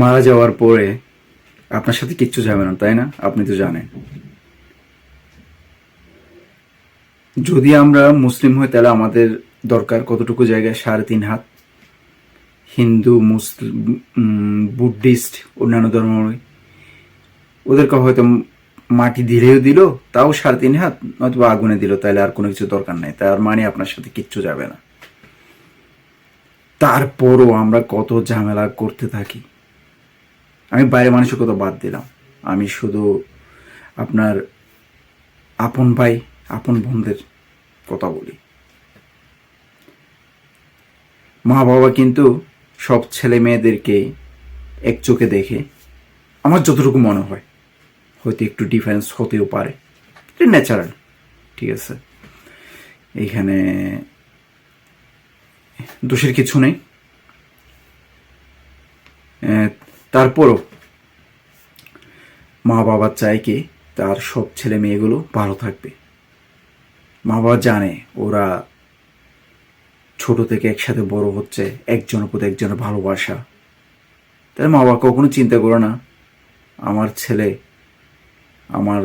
মারা যাওয়ার পরে আপনার সাথে কিচ্ছু যাবে না, তাই না? আপনি তো জানেন। যদি আমরা মুসলিম হই, তাহলে আমাদের দরকার কতটুকু জায়গায়? সাড়ে তিন হাত। হিন্দু, মুসলিম বুদ্ধিস্ট, অন্যান্য ধর্ম ওদেরকে হয়তো মাটি দিলেও দিল, তাও সাড়ে তিন হাত নয়তো আগুনে দিল, তাহলে আর কোনো কিছু দরকার নাই। তার মানে আপনার সাথে কিচ্ছু যাবে না। তারপরও আমরা কত ঝামেলা করতে থাকি। আমি বাইরে মানুষের কথা বাদ দিলাম। আমি শুধু আপনার আপন ভাই, আপন বোনদের কথা বলি। মা বাবা কিন্তু সব ছেলে মেয়েদেরকে এক চোখে দেখে আমার যতটুকু মনে হয়, হয়তো একটু ডিফারেন্স হতেও পারে। এটা ন্যাচারাল ঠিক আছে? এইখানে দোষের কিছু নেই। তারপরও মা বাবা চায় কি তার সব ছেলে মেয়েগুলো ভালো থাকবে। মা বাবা জানে ওরা ছোট থেকে একসাথে বড় হচ্ছে, একজনের প্রতি একজনের ভালোবাসা। তাই মা বাবা কখনো চিন্তা করে না, আমার ছেলে আমার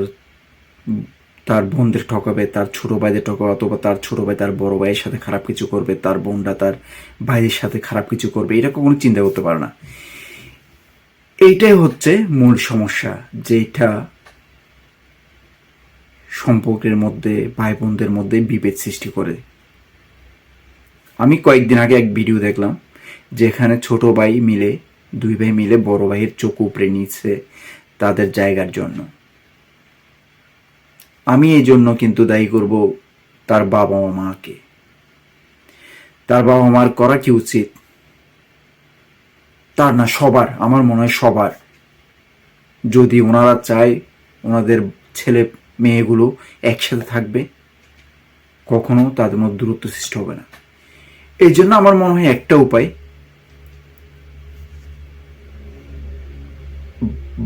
তার বোনদের ঠকাবে, তার ছোট ভাইদের ঠকাবে, অথবা তার ছোট ভাই তার বড় ভাইয়ের সাথে খারাপ কিছু করবে, তার বোনরা তার ভাইদের সাথে খারাপ কিছু করবে, এটা কখনো চিন্তা করতে পারে না। এইটাই হচ্ছে মূল সমস্যা যেটা সম্পর্কের মধ্যে ভাই বোনদের মধ্যে বিভেদ সৃষ্টি করে। আমি কয়েকদিন আগে এক ভিডিও দেখলাম, যেখানে ছোট ভাই মিলে, দুই ভাই মিলে বড় ভাইয়ের চোখ উপড়ে নিচ্ছে তাদের জায়গার জন্য। আমি এই জন্য কিন্তু দায়ী করব তার বাবা মাকে তার বাবা মার করা কি উচিত? তার না, সবার, আমার মনে হয় সবার। যদি ওনারা চায় ওনাদের ছেলে মেয়েগুলো একসাথে থাকবে, কখনো তাদের মধ্যে দূরত্ব সৃষ্টি হবে না। এই জন্য আমার মনে হয় একটা উপায়,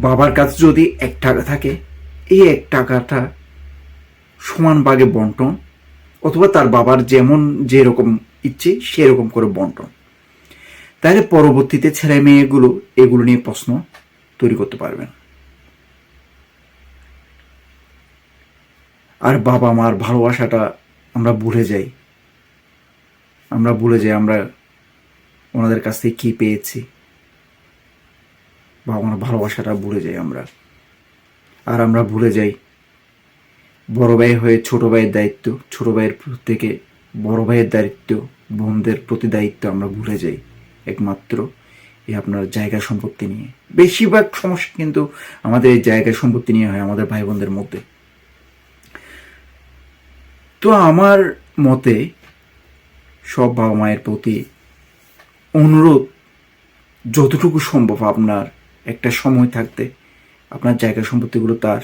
বাবার কাছে যদি এক টাকা থাকে, এই এক টাকাটা সমান ভাগে বন্টন, অথবা তার বাবার যেমন যেরকম ইচ্ছে সেরকম করে বন্টন। তাহলে পরবর্তীতে ছেলে মেয়েগুলো এগুলো নিয়ে প্রশ্ন তৈরি করতে পারবেন। আর বাবা মার ভালোবাসাটা আমরা ভুলে যাই। আমরা ভুলে যাই আমরা ওনাদের কাছ থেকে কী পেয়েছি। বাবা মার ভালোবাসাটা ভুলে যাই আমরা। আর আমরা ভুলে যাই বড় ভাই হয়ে ছোট ভাইয়ের দায়িত্ব, ছোট ভাইয়ের থেকে বড় ভাইয়ের দায়িত্ব, বোনদের প্রতি দায়িত্ব আমরা ভুলে যাই। একমাত্র, এই আপনার জায়গা সম্পত্তি নিয়ে। বেশিরভাগ সমস্যা কিন্তু আমাদের এই জায়গা সম্পত্তি নিয়ে হয় আমাদের ভাই বোনদের মধ্যে। তো আমার মতে সব বাবা মায়ের প্রতি অনুরোধ, যতটুকু সম্ভব আপনার একটা সময় থাকতে আপনার জায়গা সম্পত্তিগুলো তার,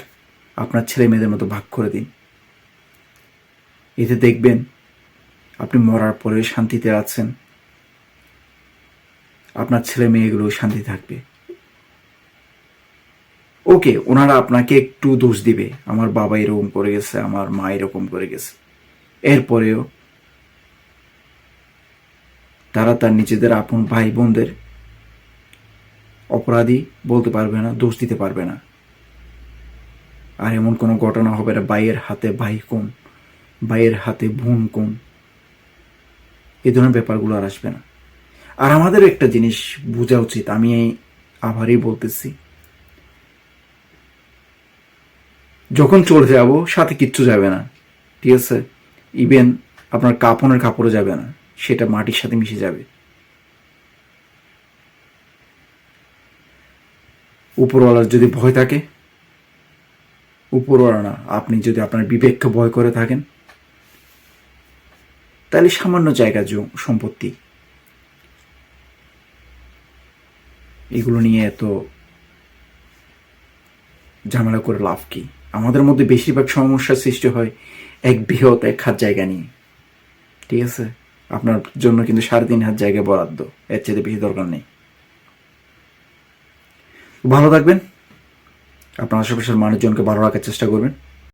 আপনার ছেলে মেয়েদের মতো ভাগ করে দিন। এতে দেখবেন আপনি মরার পরে শান্তিতে আছেন। আপনার ছেলে মেয়েগুলো শান্তি থাকবে। ওকে, ওনারা আপনাকে একটু দোষ দিবে। আমার বাবা এরকম করে গেছে, আমার মা এরকম করে গেছে। এরপরেও তারা তার নিজেদের আপন ভাই বোনদের অপরাধী বলতে পারবে না, দোষ দিতে পারবে না। আর এমন কোনো ঘটনা হবে না, ভাইয়ের হাতে ভাই কোন, ভাইয়ের হাতে বোন কোন। এ ধরনের ব্যাপারগুলো আর আসবে না। আর আমাদের একটা জিনিস বোঝা উচিত, আমি এই আবারই বলতেছি। যখন চলে যাব, সাথে কিচ্ছু যাবে না, ঠিক আছে? ইভেন আপনার কাপড়ের কাপড়ও যাবে না, সেটা মাটির সাথে মিশে যাবে। উপরওয়ালার যদি ভয় থাকে, উপরওয়ালা না, আপনি যদি আপনার বিবেককে ভয় করে থাকেন, তাহলে সামান্য জায়গা সম্পত্তি এগুলো নিয়ে এত ঝামেলা করে লাভ কি? আমাদের মধ্যে বেশিরভাগ সমস্যার সৃষ্টি হয় এক বৃহৎ এক হাত জায়গা নিয়ে। ঠিক আছে? আপনার জন্য কিন্তু সাড়ে তিন হাত জায়গা বরাদ্দ। এর চেয়ে বেশি দরকার নেই। ভালো থাকবেন। আপনার আশেপাশের মানুষজনকে ভালো রাখার চেষ্টা করবেন।